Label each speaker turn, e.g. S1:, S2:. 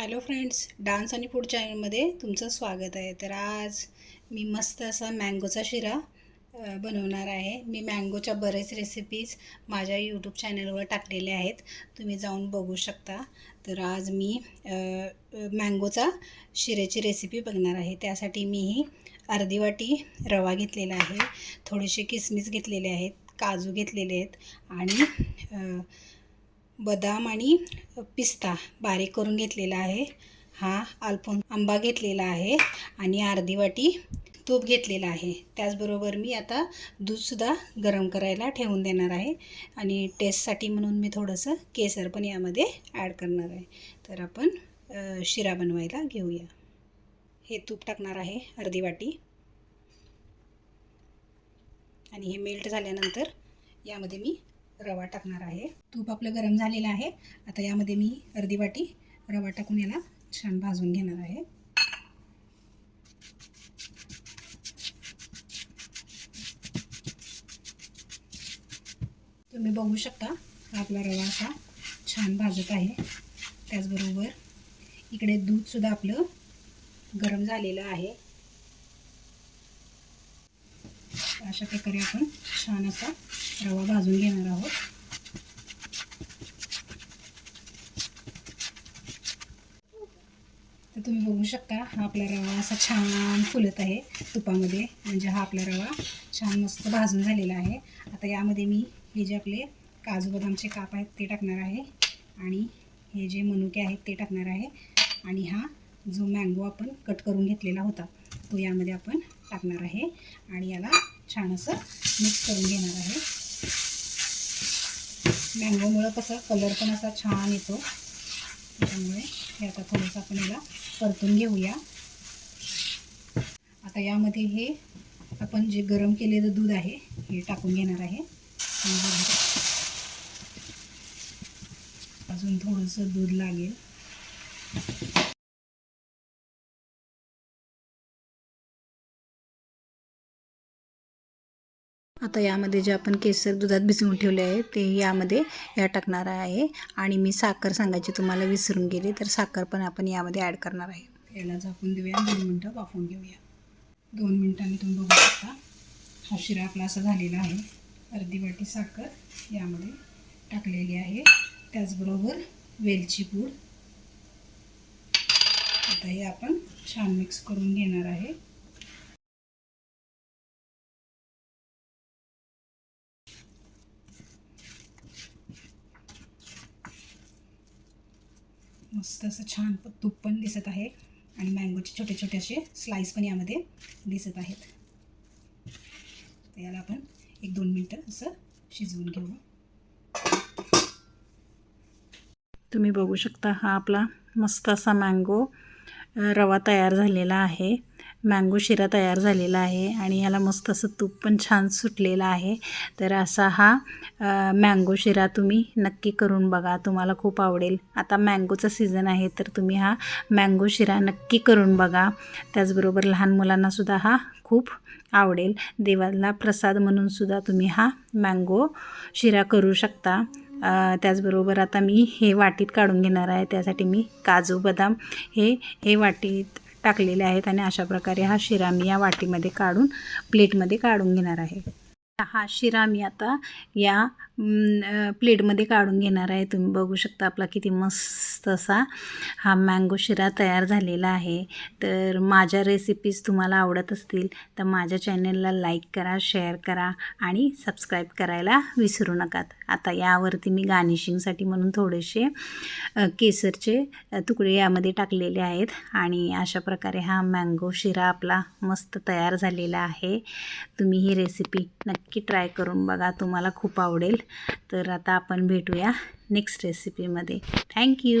S1: Hello friends dance आणि food चॅनलमध्ये तुमचं स्वागत आहे. तर आज मी मस्त असा मँगोचा शिरा बनवणार आहे. मी मँगोच्या बरेच रेसिपीज माझ्या यूट्यूब चॅनलवर टाकलेल्या आहेत. तुम्ही जाऊन बघू शकता. तर आज मी मँगोचा शिऱ्याची रेसिपी बघणार आहे. त्यासाठी मी ही अर्धी वाटी रवा घेतलेला आहे. थोडेसे किसमिस घेतलेले आहेत काजू घेतलेले आहेत आणि बदाम आणि पिस्ता बारीक करून घेतलेला आहे. हा आलपून आंबा घेतलेला आहे आणि अर्धी वाटी तूप घेतलेला आहे. त्याचबरोबर मी आता दूधसुद्धा गरम करायला ठेवून देणार आहे आणि टेस्टसाठी म्हणून मी थोडंसं केसर पण यामध्ये ॲड करणार आहे. तर आपण शिरा बनवायला घेऊया. हे तूप टाकणार आहे अर्धी वाटी. आणि हे मेल्ट झाल्यानंतर यामध्ये मी रवा टाकणार आहे. तूप आपलं गरम झालेलं आहे. आता यामध्ये मी अर्धी वाटी रवा टाकून याला छान भाजून घेणार आहे. तुम्ही बघू शकता आपला रवा असा छान भाजत आहे. त्याचबरोबर इकडे दूधसुद्धा आपलं गरम झालेलं आहे. अशा प्रकारे आपण छान असा रवा भाजून घेणार आहोत. तर तुम्ही बघू शकता हा आपला रवा असा छान फुलत आहे तुपामध्ये. म्हणजे हा आपला रवा छान मस्त भाजून झालेला आहे. आता यामध्ये मी हे जे आपले काजू बदामचे काप आहेत ते टाकणार आहे. आणि हे जे मनुके आहेत ते टाकणार आहे. आणि हा जो मँगो आपण कट करून घेतलेला होता तो यामध्ये आपण टाकणार आहे. आणि याला छान असं मिक्स करून घेणार आहे. मँगोमुळं कसं कलर पण असा छान येतो. त्याच्यामुळे हे आता थोडंसं आपण याला परतून घेऊया. आता यामध्ये हे आपण जे गरम केलेलं दूध आहे हे टाकून घेणार आहे. अजून थोडंसं दूध लागेल. आता यामध्ये जे आपण केसर दुधात भिजवून ठेवले आहे ते यामध्ये या टाकणार आहे. आणि मी साखर सांगायची तुम्हाला विसरून गेली तर साखर पण आपण यामध्ये ॲड करणार आहे. याला झाकून देऊया दोन मिनटं वाफवून घेऊया. दोन मिनटांनी तुम्ही बघू शकता हा शिरा आपला असा झालेला आहे. अर्धी वाटी साखर यामध्ये टाकलेली आहे. त्याचबरोबर वेलची पूड. आता हे आपण छान मिक्स करून घेणार आहे. मस्त असं छान तूप पण दिसत आहे. आणि मँगोचे छोटे छोटे असे स्लाईस पण यामध्ये दिसत आहेत. तर याला आपण एक दोन मिनटं असं शिजवून घेऊ. तुम्ही बघू शकता हा आपला मस्त असा मँगो रवा तयार झालेला आहे. मँगो शिरा तयार झालेला आहे आणि ह्याला मस्त असं तूप पण छान सुटलेलं आहे. तर असा हा मँगो शिरा तुम्ही नक्की करून बघा तुम्हाला खूप आवडेल. आता मँगोचा सीझन आहे तर तुम्ही हा मँगो शिरा नक्की करून बघा. त्याचबरोबर लहान मुलांनासुद्धा हा खूप आवडेल. देवाला प्रसाद म्हणूनसुद्धा तुम्ही हा मँगो शिरा करू शकता. त्याचबरोबर आता मी हे वाटीत काढून घेणार आहे त्यासाठी मी काजू बदाम हे हे वाटीत टाकलेले आहेत आणि अशा प्रकारे हा शिरा मी या वाटीमध्ये काढून प्लेटमध्ये काढून घेणार आहे. हा शिरा मी आता या प्लेटमध्ये काढून घेणार आहे. तुम्ही बघू शकता आपला किती मस्त असा हा मँगो शिरा तयार झालेला आहे. तर माझ्या रेसिपीज तुम्हाला आवडत असतील तर माझ्या चॅनलला लाईक करा शेअर करा आणि सबस्क्राईब करायला विसरू नकात आता यावरती मी गार्निशिंगसाठी म्हणून थोडेसे केसरचे तुकडे यामध्ये टाकलेले आहेत आणि अशा प्रकारे हा मँगो शिरा आपला मस्त तयार झालेला आहे. तुम्ही ही रेसिपी नक्की ट्राय करून बघा तुम्हाला खूप आवडेल. तर आता आपण भेटूया नेक्स्ट रेसिपीमध्ये थँक्यू